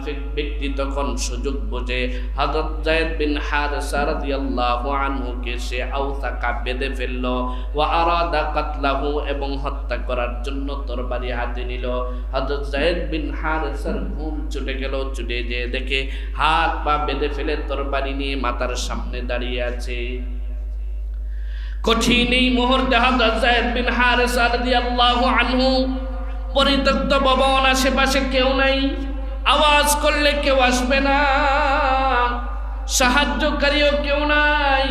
মুনাফিক ব্যক্তি তখন সুযোগ বোঝে। হযরত যায়েদ বিন হারেসা রাদিয়াল্লাহু আনহুকে সে আওসাকা বেঁধে ফেলল। ওয়া আরাদা কাতলাহু এবং হত্যা করার জন্য তরবারি হাতে নিল। হযরত যায়েদ বিন হারেসার ঘুম ছুটে গেল, ছুটে যেয়ে দেখে হাত পা বেঁধে ফেলে তরবারি নিয়ে মাথার সামনে দাঁড়িয়ে আছে। কঠিন এই মুহূর্তে হযরত যায়েদ বিন হারেসা রাদিয়াল্লাহু আনহু, পরিত্যক্ত ভবন আশেপাশে কেউ নাই। আওয়াজ করলে কেউ আসবে না। সাহায্যকারীও কেউ নাই।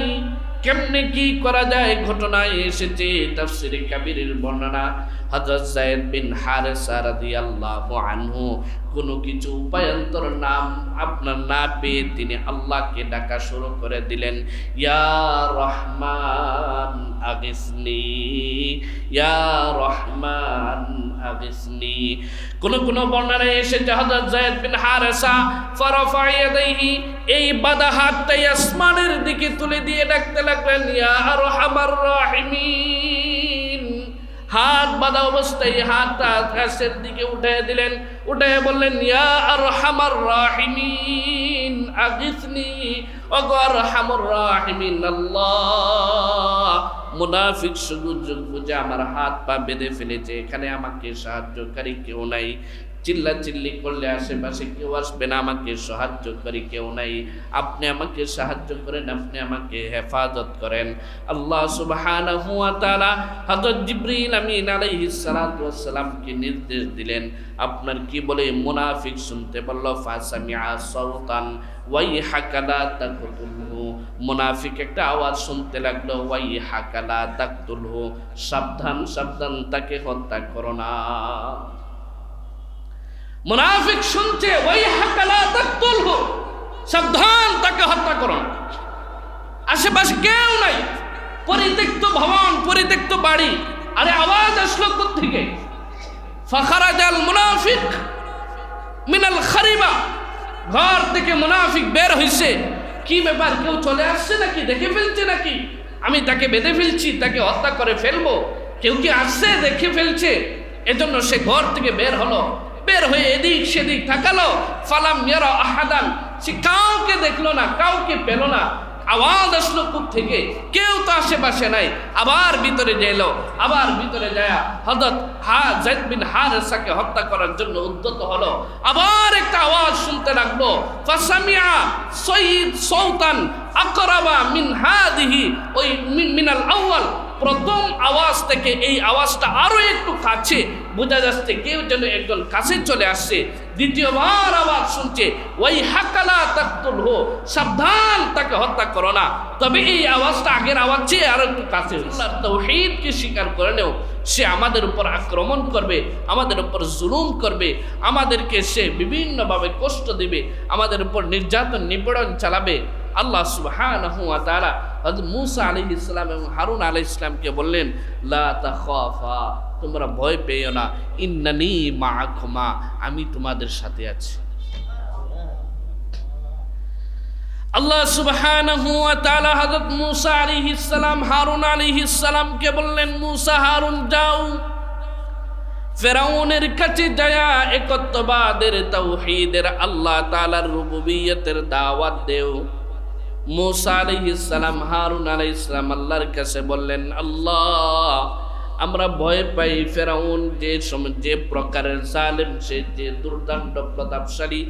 কেমনে কি করা যায়? ঘটনায় এসেছে তাফসিরে কাবিরের বর্ণনা। হযরত যায়েদ বিন হারেসা রাদিয়াল্লাহু আনহু কোনো কিছু উপায়ন্তর নাম আপনার না পেয়ে তিনি আল্লাহকে ডাকা শুরু করে দিলেন। ইয়া রহমান আগিসনি, ইয়া রহমান আগিসনি। কোন কোন বর্ণনায় এসে হযরত যায়েদ বিন হারেসা ফারাফা ইয়াদাইহি এই বাদা হাতটাই আসমানের দিকে তুলে দিয়ে ডাকতে লাগলেন, ইয়া আরহামার রাহিমিন। হাত বাঁধা অবস্থায় হাতটা আকাশের দিকে উঠে দিলেন। উঠে বললেন, ইয়া আরহামার রাহিমিন, আগিসনি? অগর হামর রাহিমিন, আল্লাহ। মুনাফিক সুযোগ বুঝে আমার হাত পা বেঁধে ফেলেছে। এখানে আমাকে সাহায্যকারী কেউ নাই। চিল্লা চিল্লি করলে আশেপাশে কেউ আসবে না, আমাকে সাহায্যকারী কেউ নাই। আপনি আমাকে সাহায্য করেন, আপনি আমাকে হেফাজত করেন। আল্লাহ সুবহানাহু ওয়া তাআলা হযরত জিবরিল আমিন আলাইহিস সালাতু নির্দেশ দিলেন, আপনার কি বলে মুনাফিক শুনতে বলল, ফাসামিআ সাওতান ওয়াই হাকালা তাকতুলহু। মুনাফিক একটা আওয়াজ শুনতে লাগল ওয়াই হাকালা তাকতুলহু, সাবধান সাবধান, তাকে হত্যা করো না। মুনাফিক শুনছে ওই হাকালা তাকতুলহু। সাবধান তাকে হত্যা করো। আশেপাশে কেউ নাই। পরিত্যক্ত ভবন, পরিত্যক্ত বাড়ি। আরে আওয়াজ আসলো থেকে ফাখারাজাল মুনাফিক মিনাল খারিবা ঘর থেকে মুনাফিক বের হইছে। কি ব্যাপার, কেউ চলে আসছে নাকি? দেখে ফেলছে নাকি? আমি তাকে বেঁধে ফেলছি, তাকে হত্যা করে ফেলব। কেউ কি আসছে, দেখে ফেলছে? এজন্য সে ঘর থেকে বের হলো। বের হয়ে এদিক সেদিক তাকালো। ফালাম মেরা আহাদান। সে কাউকে দেখল না, কাউকে পেল না। আওয়াজ আসলো কূপ থেকে। কেউ তো আশেপাশে নাই। আবার ভিতরে গেল আবার ভিতরে যায় হজরত হা জাইদ বিন হারেসাকে হত্যা করার জন্য উদ্যত হলো। আবার একটা আওয়াজ শুনতে লাগল। ফাসামিয়া সঈদ সৌতান আকরাবা মিন হাদিহি ওই মিন- মিনাল আউয়াল। প্রথম আওয়াজ থেকে এই আওয়াজটা আরও একটু কাছে বোঝা যাচ্ছে কেউ যেন একজন কাছে চলে আসছে। দ্বিতীয়বার আওয়াজ শুনছে ওই হাকালা তাকতুল হো সাবধান, তাকে হত্যা করো না। তবে এই আওয়াজটা আগের আওয়াজ চেয়ে আরও একটু কাছে তৌহিদকে স্বীকার করে নেও। সে আমাদের উপর আক্রমণ করবে, আমাদের উপর জুলুম করবে, আমাদেরকে সে বিভিন্নভাবে কষ্ট দেবে, আমাদের উপর নির্যাতন নিপীড়ন চালাবে। আল্লাহ সুবহানাহু ওয়া তাআলা হযরত মূসা এবং হারুন আলাইহিস সালামকে বললেন, লা তাখাফা, তোমরা ভয় পেও না। ইন্নানি মাআকুমা আমি তোমাদের সাথে আছি। আল্লাহ সুবহানাহু ওয়া তাআলা হযরত মূসা হারুন আলাইহিস সালামকে বললেন, মূসা, হারুন, যাও। ফেরাউনের কাছে যায়া একত্ববাদের তাওহীদের আল্লাহ তাআলার রুবুবিয়তের দাওয়াত দেও। মুসা আলাইহিস সালাম, হারুন আলাইহিস সালাম আল্লাহর কাছে বললেন, আল্লাহ, আমরা ভয় পাই ফেরাউন, যে যে প্রকারের জালেম, সে যে দুর্দান্ত প্রতাপশালী,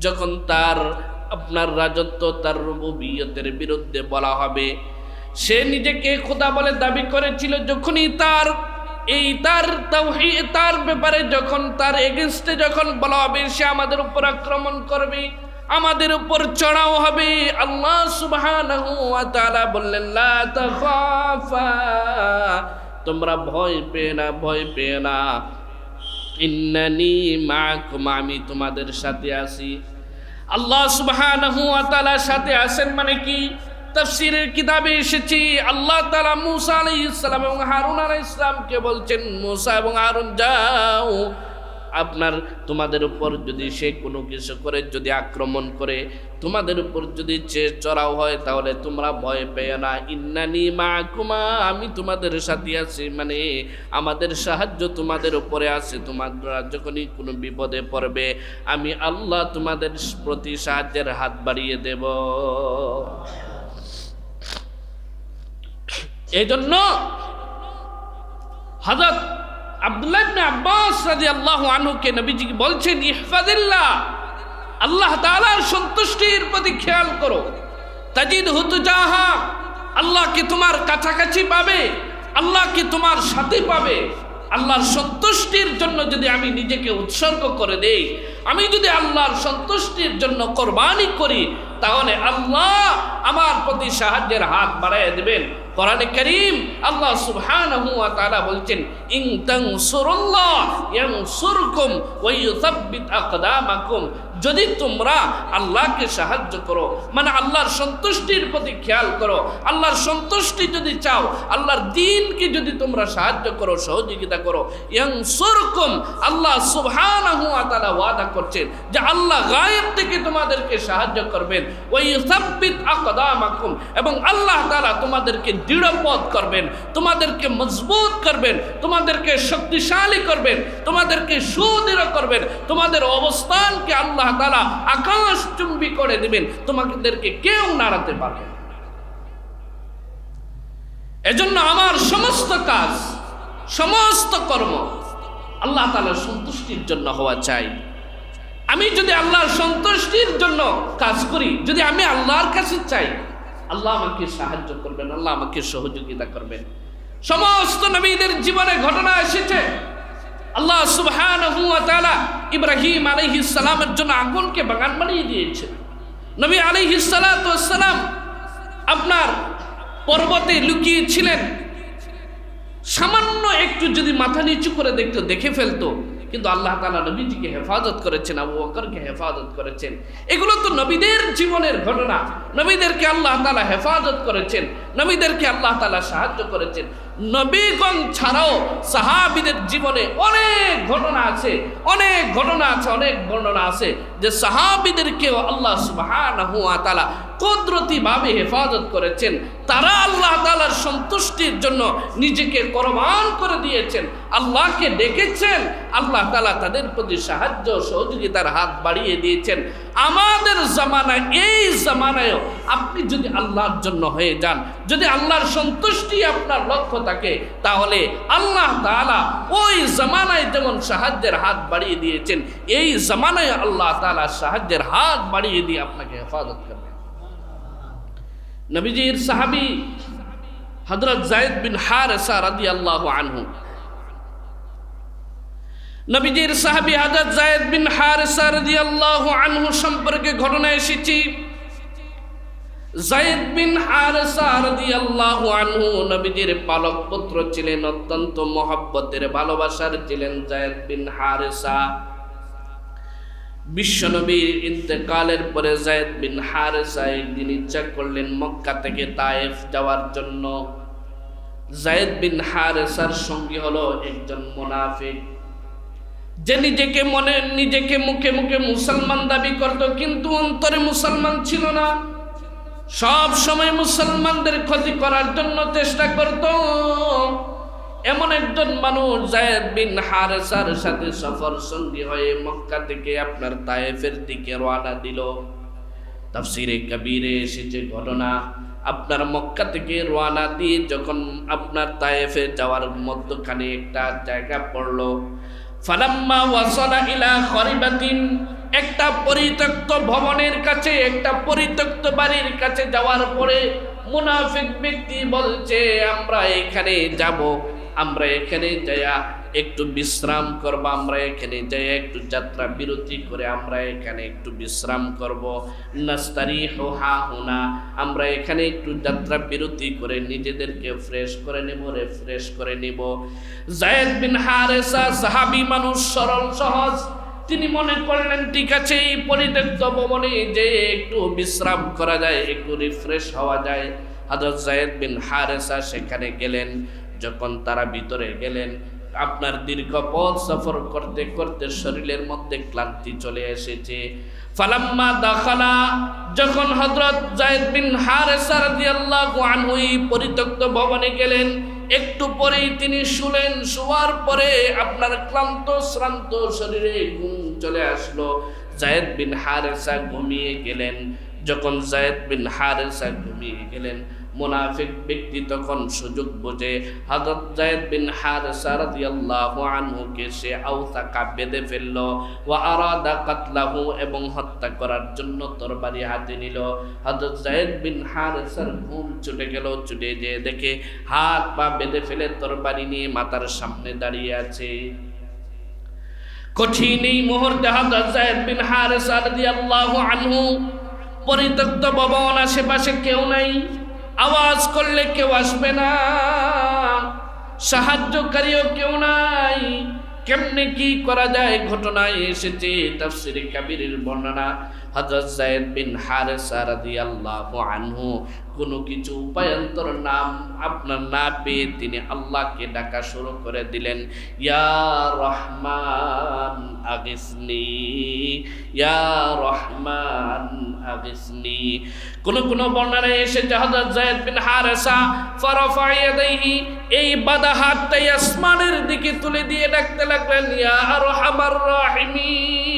যখন তার, আপনার রাজত্ব, তার রুবুবিয়তের বিরুদ্ধে বলা হবে। সে নিজেকে খোদা বলে দাবি করেছিল, যখনই তার, এই তার তার ব্যাপারে যখন তার এগেনস্টে যখন বলা হবে, সে আমাদের উপর আক্রমণ করবে। আমাদের উপর চড়াও হবে। আল্লাহ সুবহানাহু ওয়া তাআলা বললেন, লা তাখাফা। তোমরা ভয় পেয়ে না, ভয় পেয়ে না। ইন্নানি মাআকুম, আমি তোমাদের সাথে আছি। আল্লাহ সুবহানাহু ওয়া তাআলার সাথে আছেন মানে কি? তাফসীরের কিতাবে এসেছে। আল্লাহ তাআলা মূসা আলাইহিস সালাম এবং হারুন আলাইহিস সালামকে বলছেন, মূসা এবং হারুন, যাও। আপনার, তোমাদের উপর যদি সে কোনো কিছু করে, যদি আক্রমণ করে, তোমাদের উপর যদি চড়াও হয়, তাহলে তোমরা ভয় পেয়ে না। ইন্নানি মা কুমা আমি তোমাদের সাথে আছি মানে আমাদের সাহায্য তোমাদের উপরে আছে। তোমরা যখনই কোনো বিপদে পড়বে, আমি আল্লাহ তোমাদের প্রতি সাহায্যের হাত বাড়িয়ে দেব। এই জন্য হজরত আব্দুল্লাহ ইবনে আব্বাস রাদিয়াল্লাহু আনহুকে নবীজি বলছেন ইহফাজিল্লাহ আল্লাহ তাআলার সন্তুষ্টির প্রতি খেয়াল করো। তাজিদ হুতুজাহা আল্লাহকে তোমার কাছাকাছি পাবে? আল্লাহকে তোমার সাথে পাবে? আল্লাহর সন্তুষ্টির জন্য যদি আমি নিজেকে উৎসর্গ করে দেই, আমি যদি আল্লাহর সন্তুষ্টির জন্য কোরবানি করি, তাহলে আল্লাহ আমার প্রতি সাহায্যের হাত বাড়াইয়া দেবেন। কোরআনে করিম আল্লাহ সুবহানাহু ওয়া তাআলা বলছেন ইন তানসুরুল্লাহ ইয়ানসুরকুম ওয়া ইউসাব্বিত আকদামাকুম যদি তোমরা আল্লাহকে সাহায্য করো মানে আল্লাহর সন্তুষ্টির প্রতি খেয়াল করো, আল্লাহর সন্তুষ্টি যদি চাও, আল্লাহর দিনকে যদি তোমরা সাহায্য করো, সহযোগিতা করো, ইয়ানসুরকুম, আল্লাহ সুবহানাহু ওয়া তাআলা ওয়াদা করছেন যে আল্লাহ গায়েব থেকে তোমাদেরকে সাহায্য করবেন। ওয়া ইউসাব্বিত আকদামাকুম, এবং আল্লাহ তাআলা তোমাদেরকে দৃঢ়পদ করবেন, তোমাদেরকে মজবুত করবেন, তোমাদেরকে শক্তিশালী করবেন, তোমাদেরকে সুদৃঢ় করবেন, তোমাদের অবস্থানকে আল্লাহ তাআলা আকাশ চুম্বি করে দিবেন। তোমাদেরকে কেউ নাড়াতে পারবে এজন্য আমার সমস্ত কাজ, সমস্ত কর্ম আল্লাহ তাআলার সন্তুষ্টির জন্য হওয়া চাই। আমি যদি আল্লাহর সন্তুষ্টির জন্য কাজ করি, যদি আমি আল্লাহর কাছে চাই, আল্লাহ আমাকে সাহায্য করবেন, আল্লাহ আমাকে সহযোগিতা করবেন। সমস্ত নবীদের জীবনে ঘটনা এসেছে। আল্লাহ তাআলা ইব্রাহিম আলহি সালামের জন্য আগুনকে বাগান বানিয়ে দিয়েছেন নবী আলহি সালাতু সালাম আপনার পর্বতে লুকিয়েছিলেন। সামান্য একটু যদি মাথা নিচু করে দেখত, দেখে ফেলতো। কিন্তু আল্লাহ তালা নবীজিকে হেফাজত করেছেন, আবু বকরকে হেফাজত করেছেন। এগুলো তো নবীদের জীবনের ঘটনা। নবীদেরকে আল্লাহ তালা হেফাজত করেছেন, নবীদেরকে আল্লাহ তালা সাহায্য করেছেন। নবীগণ ছাড়াও সাহাবিদের জীবনে অনেক ঘটনা আছে, অনেক ঘটনা আছে, অনেক বর্ণনা আছে যে সাহাবিদেরকেও আল্লাহ তাআলা কুদরতিভাবে হেফাজত করেছেন। তারা আল্লাহ তাআলার সন্তুষ্টির জন্য নিজেকে কোরবান করে দিয়েছেন। আল্লাহকে ডেকেছেন। আল্লাহ তালা তাদের প্রতি সাহায্য সহযোগিতার হাত বাড়িয়ে দিয়েছেন। আমাদের জামানায়, এই জামানায়ও আপনি যদি আল্লাহর জন্য হয়ে যান, যদি আল্লাহর সন্তুষ্টি আপনার লক্ষ্য থাকে, তাহলে আল্লাহ তাআলা ওই জামানায় যেমন সাহায্যের হাত বাড়িয়ে দিয়েছেন, এই জামানায় আল্লাহ তালা সাহায্যের হাত বাড়িয়ে দিয়ে আপনাকে হেফাজত করবেন। নবীজির সাহাবি হযরত জায়েদ বিন হারেসা রাদিয়াল্লাহু আনহু। নবীজির সাহাবি হযরত জায়েদ বিন হারেসা রাদিয়াল্লাহু আনহু সম্পর্কে ঘটনা এসেছি। জায়েদ বিন হারেসা রাদিয়াল্লাহু আনহু নবীজির পালক পুত্র ছিলেন, অত্যন্ত মহব্বতের, ভালোবাসার ছিলেন জায়েদ বিন হারেসা। বিশ্বনবীর ইন্তেকালের পরে জায়েদ বিন হারেসা একদিন ইচ্ছা করলেন মক্কা থেকে তায়েফ যাওয়ার জন্য। জায়েদ বিন হারেসার সঙ্গী হলো একজন মুনাফিক। যে নিজেকে মনে, নিজেকে মুখে মুখে মুসলমান দাবি করত, কিন্তু অন্তরে মুসলমান ছিল না। সব সময় মুসলমানদের ক্ষতি করার জন্য চেষ্টা করত। এমন একজন মানুষ জায়েদ বিন হারেসার সাথে সফর সঙ্গী হয়ে মক্কা থেকে আপনার তায়েফের দিকে রওনা দিল। তাফসিরে কবিরে এসেছে ঘটনা। আপনার মক্কা থেকে রওনা দিয়ে যখন আপনার তায়েফে যাওয়ার মধ্যখানে একটা জায়গা পড়ল। ফালাম্মা ওয়াসালা ইলা খরিবাতিন, একটা পরিত্যক্ত ভবনের কাছে, একটা পরিত্যক্ত বাড়ির কাছে যাওয়ার পরে মুনাফিক ব্যক্তি বলছে, আমরা এখানে যাব। আমরা এখানে যাইয়া একটু বিশ্রাম করব, আমরা এখানে যাই একটু যাত্রা বিরতি করে আমরা এখানে একটু বিশ্রাম করব। নাস্তারি হা হুনা, আমরা এখানে একটু যাত্রা বিরতি করে নিজেদেরকে ফ্রেশ করে নেব রেফ্রেশ করে নিব। জায়েদ বিন হারেসা, সাহাবি মানুষ সরল, সহজ। তিনি মনে করলেন, ঠিক আছে, এই পরিত্যক্ত ভবনে যে একটু বিশ্রাম করা যায়, একটু রিফ্রেশ হওয়া যায়। হযরত জায়েদ বিন হারেসা সেখানে গেলেন। যখন তারা ভিতরে গেলেন, আপনার দীর্ঘ পথ সফর করতে করতে শরীরের মধ্যে ক্লান্তি চলে এসেছে। ফালাম্মা দাখালা, যখন হযরত জায়েদ বিন হারেসা রাদিয়াল্লাহু আনহু পরিত্যক্ত ভবনে গেলেন, একটু পরেই তিনি শুলেন, শোয়ার পরে আপনার ক্লান্ত, শ্রান্ত শরীরে ঘুম চলে আসলো। জায়েদ বিন হারেসা ঘুমিয়ে গেলেন। যখন জায়েদ বিন হারেসা ঘুমিয়ে গেলেন মুনাফিক ব্যক্তি তখন সুযোগ বোঝে। হযরত জায়েদ বিন হারেসা রাদিয়াল্লাহু আনহুকে সে আওতাকা বেঁধে ফেলল ওয়া আরাদা কাতলাহু এবং হত্যা করার জন্য তরবারি হাতে নিল। হযরত জায়েদ বিন হারেসার ঘুম ছুটে গেল, ছুটে যেয়ে দেখে হাত পা বেঁধে ফেলে তরবারি নিয়ে মাথার সামনে দাঁড়িয়ে আছে। কঠিন এই মুহূর্তে হযরত জায়েদ বিন হারেসা রাদিয়াল্লাহু আনহু পরিত্যক্ত ভবন, আশেপাশে কেউ নাই। আওয়াজ করলে কেউ আসবে না। সাহায্যকারীও কেউ নাই। কেমনে কি করা যায় ঘটনায় এসেছে তাফসিরে কাবিরের বর্ণনা। হযরত যায়েদ বিন হারেসা রাদিয়াল্লাহু আনহু, কোনো কিছু উপায়ন্তর নাম আপনার না পেয়ে তিনি আল্লাহকে ডাকা শুরু করে দিলেন। ইয়া রহমান আগিসনি, ইয়া রহমান আগিসনি কোন কোন বর্ণনায় এসে জাহাদাত যায়েদ বিন হারেসা ফারাফা ইয়াদাইহি এই বাদা হাতটাই আসমানের দিকে তুলে দিয়ে ডাকতে লাগলেন, ইয়া রহমান রাহিমিন।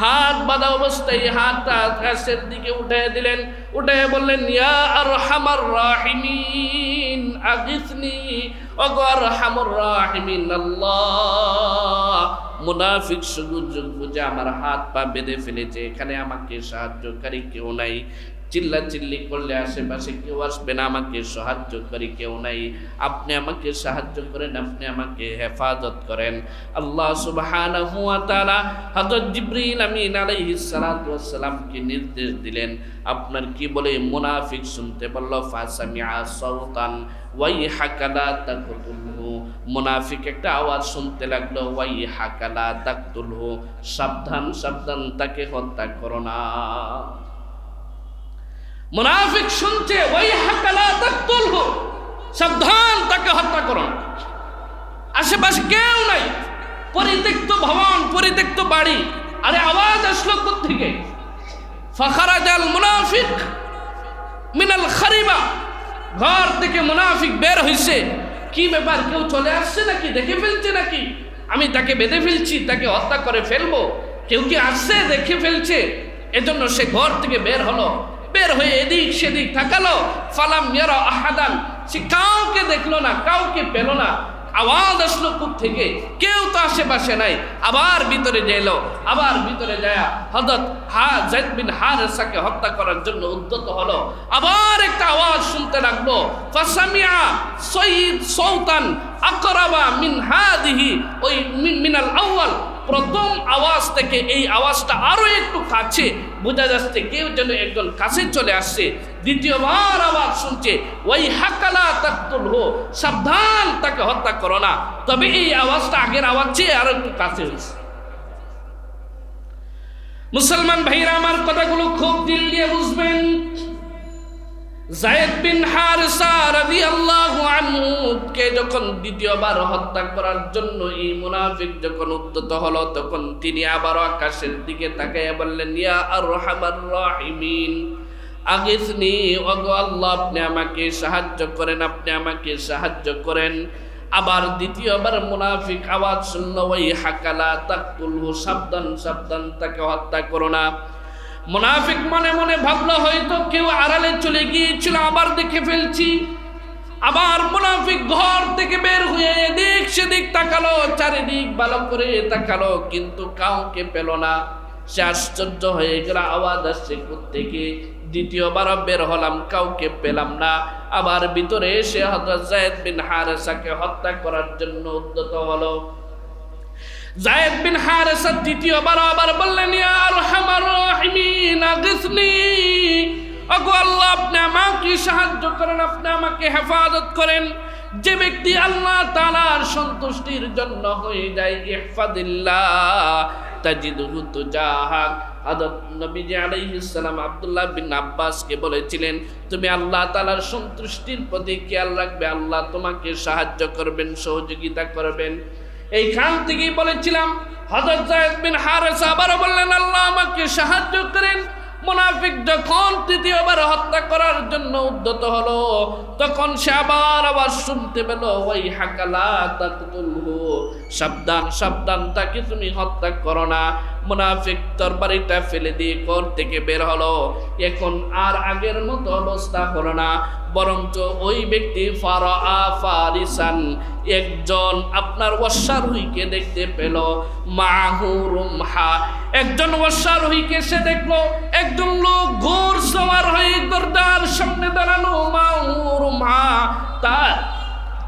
হাত বাঁধা অবস্থায় হাতটা আকাশের দিকে উঠে দিলেন। উঠে বললেন, ইয়া আর হামার রাহিমিন, আগিসনি? অগর হামর রাহিমিন, আল্লাহ। মুনাফিক সুযোগ বুঝে আমার হাত পা বেঁধে ফেলেছে। এখানে আমাকে সাহায্যকারী কেউ নাই। চিল্লা চিল্লি করলে আশেপাশে কেউ আসবে না, আমাকে সাহায্যকারী কেউ নাই। আপনি আমাকে সাহায্য করেন, আপনি আমাকে হেফাজত করেন। আল্লাহ তাআলা হযরত জিবরিল আমিন আলাইহিস সালাতু নির্দেশ দিলেন। আপনার কি বলে মুনাফিক শুনতে বলল, ফাসামিআ সাওতান ওয়াই হাকালা তাকতুলহু। মুনাফিক একটা আওয়াজ শুনতে লাগল ওয়াই হাকালা তাকতুলহু। সাবধান সাবধান, তাকে হত্যা করো না। মুনাফিক শুনছে ওই হাকালা তাকতুলহু। সাবধান, তাকে হত্যা করো আশেপাশে কেউ নাই। পরিত্যক্ত ভবন, পরিত্যক্ত বাড়ি। আরে আওয়াজ আসলো থেকে ফাখারাজাল মুনাফিক মিনাল খারিবা ঘর থেকে মুনাফিক বের হইছে। কি ব্যাপার, কেউ চলে আসছে নাকি? দেখে ফেলছে নাকি? আমি তাকে বেঁধে ফেলছি, তাকে হত্যা করে ফেলব। কেউ কি আসছে, দেখে ফেলছে? এজন্য সে ঘর থেকে বের হলো। বের হয়ে এদিক সেদিক থাকালো ফালাম ইয়ারা আহাদান। সে কাউকে দেখল না, কাউকে পেল না। আওয়াজ আসলো কুপ থেকে। কেউ তো আশেপাশে নাই। আবার ভিতরে যাইল। আবার ভিতরে যায় হজরত হা জাইদ বিন হারেসাকে হত্যা করার জন্য উদ্যত হলো। আবার একটা আওয়াজ শুনতে লাগল। ফাসামিয়া সঈদ সৌতান আকরাবা মিন হাদিহি ওই মিনাল আউয়াল প্রথম আওয়াজ থেকে এই আওয়াজটা আরও একটু কাছে, বোঝা যাচ্ছে কেউ যেন একজন কাছে চলে আসছে। দ্বিতীয়বার আওয়াজ শুনছে ওই হাকালা তাকতুল হো, সাবধান, তাকে হত্যা করো না। তবে এই আওয়াজটা আগের আওয়াজ চেয়ে আরও একটু কাছে হয়েছে। মুসলমান ভাইরা, আমার কথাগুলো খুব দিল দিয়ে বুঝবেন। জায়েদ বিন হারসা রাদিয়াল্লাহু আনহু কে যখন দ্বিতীয়বার হত্যা করার জন্য এই মুনাফিক যখন উদ্যত হলো, তখন তিনি আবার আকাশের দিকে তাকাইয়া বললেন, ইয়া আরহামার রাহিমিন আগিসনি ওগো আল্লাহ, আপনি আমাকে সাহায্য করেন, আপনি আমাকে সাহায্য করেন। আবার দ্বিতীয়বার মুনাফিক আওয়াজ শুনল, ওই হাকালা তাকতুলহু সাবধান সাবধান, তাকে হত্যা করো না। মুনাফিক মনে মনে ভাবলো, হয়তো কেউ আড়ালে চলে গিয়েছিল, আবার দেখে ফেলছি। আবার মুনাফিক ঘর থেকে বের হয়ে এদিক সেদিক তাকালো, চারিদিক ভালো করে তাকালো, কিন্তু কাউকে পেল না। সে আশ্চর্য হয়ে গেল, আওয়াজ আসছে থেকে দ্বিতীয়বার বের হলাম, কাউকে পেলাম না। আবার ভিতরে এসে হযরত জায়েদ বিন হারেসাকে হত্যা করার জন্য উদ্যত হলো। জায়েদ বিন হারেসা দ্বিতীয়বার আবার বললেন, ইয়া ওগো আল্লাহ, আপনি আমাকে সাহায্য করেন, আপনি আমাকে হেফাজত করেন। যে ব্যক্তি আল্লাহ তাআলার সন্তুষ্টির জন্য হয়ে যায়, ইহফাদিল্লাহ, তাজিদুহু তুজাহাক হযরত নবীজি আলাইহিস সালাম আব্দুল্লাহ বিন আব্বাসকে বলেছিলেন, তুমি আল্লাহ তাআলার সন্তুষ্টির প্রতি খেয়াল রাখবে, আল্লাহ তোমাকে সাহায্য করবেন, সহযোগিতা করবেন। এইখান থেকেই বলেছিলাম, হযরত যায়েদ বিন হারেস আবারও বললেন, আল্লাহ আমাকে সাহায্য করেন মুনাফিক যখন তৃতীয়বার হত্যা করার জন্য উদ্যত হলো? তখন সে আবার আবার শুনতে পেল ওই হাকালা তা সাবধান সাবধান, তাকে তুমি হত্যা করো না। মুনাফিক তরবারিটা ফেলে দিয়ে ঘর থেকে বের হলো। এখন আর আগের মতো অবস্থা হলো না। বরঞ্চ ওই ব্যক্তি ফারা ফারিসান, একজন আপনার অশ্বারোহীকে দেখতে পেল। মাহুরুমহা একজন অশ্বারোহীকে সে দেখল। একজন লোক ঘোর সওয়ার হয়ে দরজার সামনে দাঁড়ানো মাহুরুমহা তার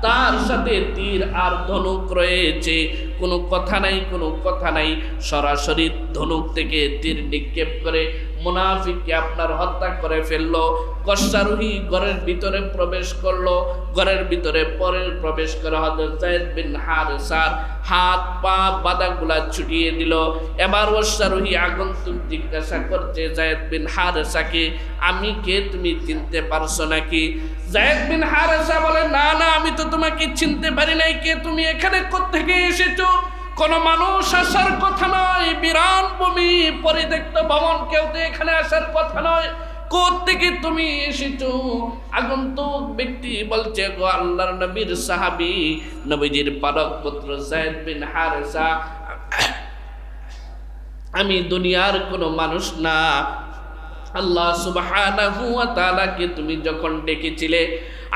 তার সাথে তীর আর ধনুক রয়েছে। কোনো কথা নাই কোনো কথা নাই। সরাসরি ধনুক থেকে তীর নিক্ষেপ করে মুনাফিককে আপনার হত্যা করে ফেলল, কষ্টারোহী ঘরের ভিতরে প্রবেশ করল, ঘরের ভিতরে পরে প্রবেশ করে হজরত জায়েদ বিন হারেসার হাত পা বাদাগুলা ছুটিয়ে দিল। এবার অশ্বারোহী আগন্তুক জিজ্ঞাসা করছে জায়েদ বিন হারেসাকে আমি কে? তুমি চিনতে পারছ নাকি? জায়েদ বিন হারেসা বলে, না না, আমি তো তোমাকে চিনতে পারি নাই। কে? তুমি এখানে কোত্থেকে এসেছ? কোন মানুষ আসার কথা নয়, বিরান ভূমি পরিত্যক্ত ভবন, কেউ তো এখানে আসার কথা নয়। থেকে তুমি এসেছ? আগন্তুক ব্যক্তি বলছে, গো আল্লাহর নবীর সাহাবী, নবীজির পালক পুত্র জায়েদ বিন হারেসা, আমি দুনিয়ার কোনো মানুষ না। আল্লাহ সুবহানাহু ওয়া তাআলাকে তুমি যখন ডেকেছিলে,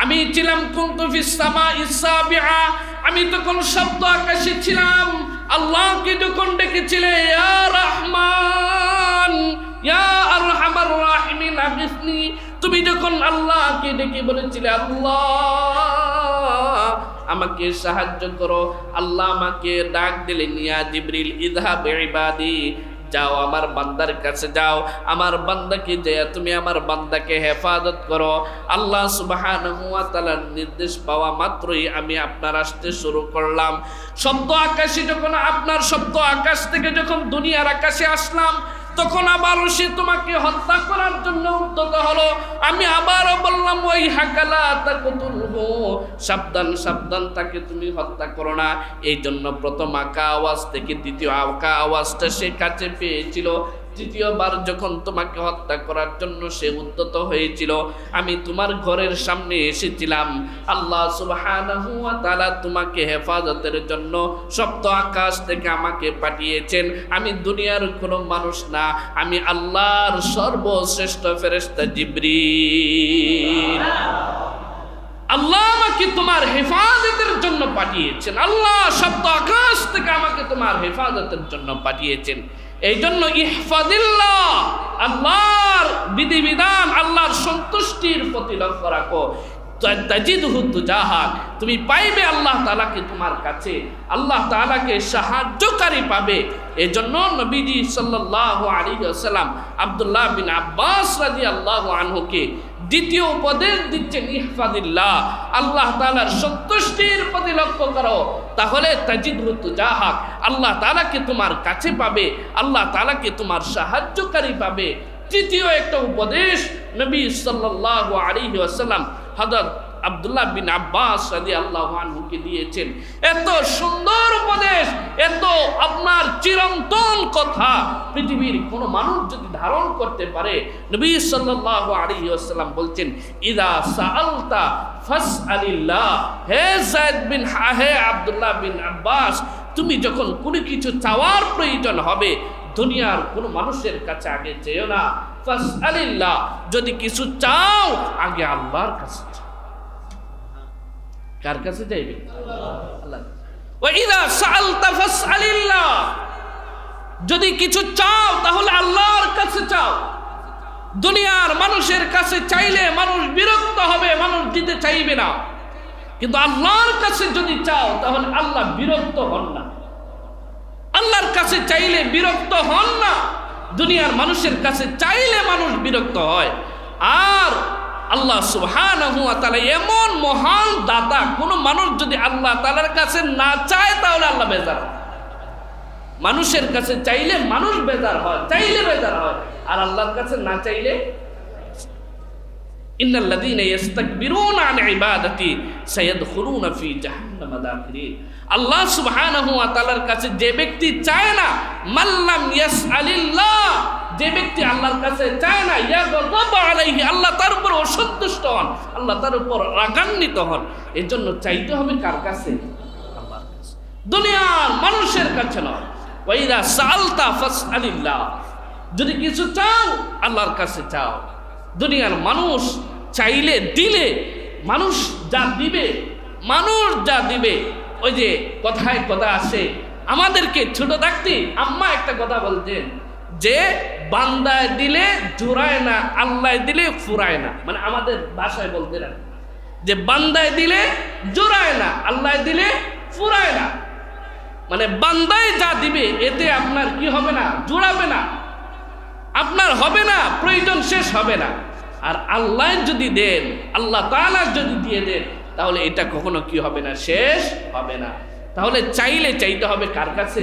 আমি ছিলাম কুনতু ফিস সামা ইসাবিআ আমি তখন শব্দ আকাশে ছিলাম। আল্লাহকে যখন ডেকেছিলে তুমি যখন আল্লাহকে ডেকে বলেছিলে, আল্লাহ আমাকে সাহায্য করো, আল্লাহ আমাকে ডাক দিলেন ইয়া জিবরিল ইদহা ইবাদি যাও আমার বান্দার কাছে যাও। আমার বান্দাকে যে তুমি আমার বান্দাকে হেফাজত করো। আল্লাহ সুবাহান তালার নির্দেশ পাওয়া মাত্রই আমি আপনার আসতে শুরু করলাম। শব্দ আকাশে যখন আপনার শব্দ আকাশ থেকে যখন দুনিয়ার আকাশে আসলাম তখন আবারও সে তোমাকে হত্যা করার জন্য উদ্যত হলো। আমি আবারও বললাম, ওই হাকালা তাকতুল হো সাবধান সাবধান, তাকে তুমি হত্যা করো না। এই জন্য প্রথম আঁকা আওয়াজ থেকে দ্বিতীয় আঁকা আওয়াজটা সে কাছে পেয়েছিল। তৃতীয়বার যখন তোমাকে হত্যা করার জন্য সে উদ্যত হয়েছিল, আমি তোমার ঘরের সামনে এসেছিলাম। আল্লাহ সুবহানাহু ওয়া তাআলা তোমাকে হেফাজতের জন্য সপ্ত আকাশ থেকে আমাকে পাঠিয়েছেন। আমি দুনিয়ার কোনো মানুষ না, আমি আল্লাহর সর্বশ্রেষ্ঠ ফেরেশতা জিবরিল। আল্লাহ আমাকে তোমার হেফাজতের জন্য পাঠিয়েছেন। আল্লাহ সপ্ত আকাশ থেকে আমাকে তোমার হেফাজতের জন্য পাঠিয়েছেন। এই জন্য ইহফাদিল্লাহ, আল্লাহর বিধিবিধান, আল্লাহর সন্তুষ্টির প্রতি লক্ষ্য রাখো। তুমি পাইবে আল্লাহ তালাকে তোমার কাছে। আল্লাহ তালাকে সাহায্যকারী পাবে। এই জন্য নবীজি সাল্লাহ আলী সাল্লাম আবদুল্লাহ বিন আব্বাস রাজি আল্লাহ আনহুকে দ্বিতীয় উপদেশ দিচ্ছেন, ইহফাদিল্লাহ, আল্লাহ তালার সন্তুষ্টির প্রতি লক্ষ্য করো। তাহলে তাজিদ হতু যাহাক আল্লাহ তালাকে তোমার কাছে পাবে, আল্লাহ তালাকে তোমার সাহায্যকারী পাবে। তৃতীয় একটা উপদেশ নবী সাল্লাহ আলী আসাল্লাম হজরত আবদুল্লাহ বিন আব্বাস রাজি আল্লাহ আনহুকে দিয়েছেন। এত সুন্দর উপদেশ, এত আপনার চিরন্তন কথা। পৃথিবীর কোনো মানুষ যদি ধারণ করতে পারে, নবী সাল্লাল্লাহু আলাইহি ওয়াসাল্লাম বলছেন, ইদা সাআলতা ফাসআলিল্লাহ। হে যায়েদ বিন, হে আব্দুল্লাহ বিন আব্বাস, তুমি যখন কোনো কিছু চাওয়ার প্রয়োজন হবে, দুনিয়ার কোনো মানুষের কাছে আগে চেয়েও না। ফাসআলিল্লাহ, যদি কিছু চাও, আগে আল্লাহর কাছে চাও কার কাছে যাইবে? যদি কিছু চাও, তাহলে আল্লাহর কাছে চাও। দুনিয়ার মানুষের কাছে চাইলে মানুষ বিরক্ত হবে, মানুষ দিতে চাইবে না। কিন্তু আল্লাহর কাছে যদি চাও, তাহলে আল্লাহ বিরক্ত হন না। আল্লাহর কাছে চাইলে বিরক্ত হন না। দুনিয়ার মানুষের কাছে চাইলে মানুষ বিরক্ত হয়। আর আল্লাহ তাআলা এমন মহান দাতা, কোন মানুষ যদি আল্লাহ তালার কাছে না চায় তাহলে আল্লাহ বেজার মানুষের কাছে চাইলে মানুষ বেজার হয়, চাইলে বেজার হয়, আর আল্লাহর কাছে না চাইলে আল্লাহ সুবহানাহু ওয়া তাআলার কাছে যে ব্যক্তি চায় না মাল্লাম ইয়াসআলিল্লাহ যে ব্যক্তি আল্লাহর কাছে চায় না ইয়াগদাব আলাইহি, আল্লাহ তার উপর অসন্তুষ্ট হন, আল্লাহ তার উপর রাগান্বিত হন এর জন্য চাইতে হবে কার কাছে? আল্লাহর কাছে। দুনিয়ার মানুষের কাছে নয়। ওয়াইদা সালতা ফাসআলিল্লাহ। যদি কিছু চাও, আল্লাহর কাছে চাও। দুনিয়ার মানুষ চাইলে দিলে, মানুষ যা দিবে, মানুষ যা দিবে, ওই যে কথায় কথা আসে আমাদেরকে ছোট থাকতে আম্মা একটা কথা বলতেন যে বান্দায় দিলে জোড়ায় না আল্লাহ দিলে ফুরায় না। মানে আমাদের ভাষায় বলতে না যে বান্দায় দিলে জোড়ায় না আল্লাহ দিলে ফুরায় না। মানে বান্দায় যা দিবে, এতে আপনার কি হবে না, জোড়াবে না। আপনার হবে না, প্রয়োজন শেষ হবে না। আর আল্লাহ যদি দেন, আল্লাহ তাআলা যদি দিয়ে দেন, তাহলে এটা কখনো কি হবে না, শেষ হবে না। তাহলে চাইলে চাইতে হবে কার কাছে?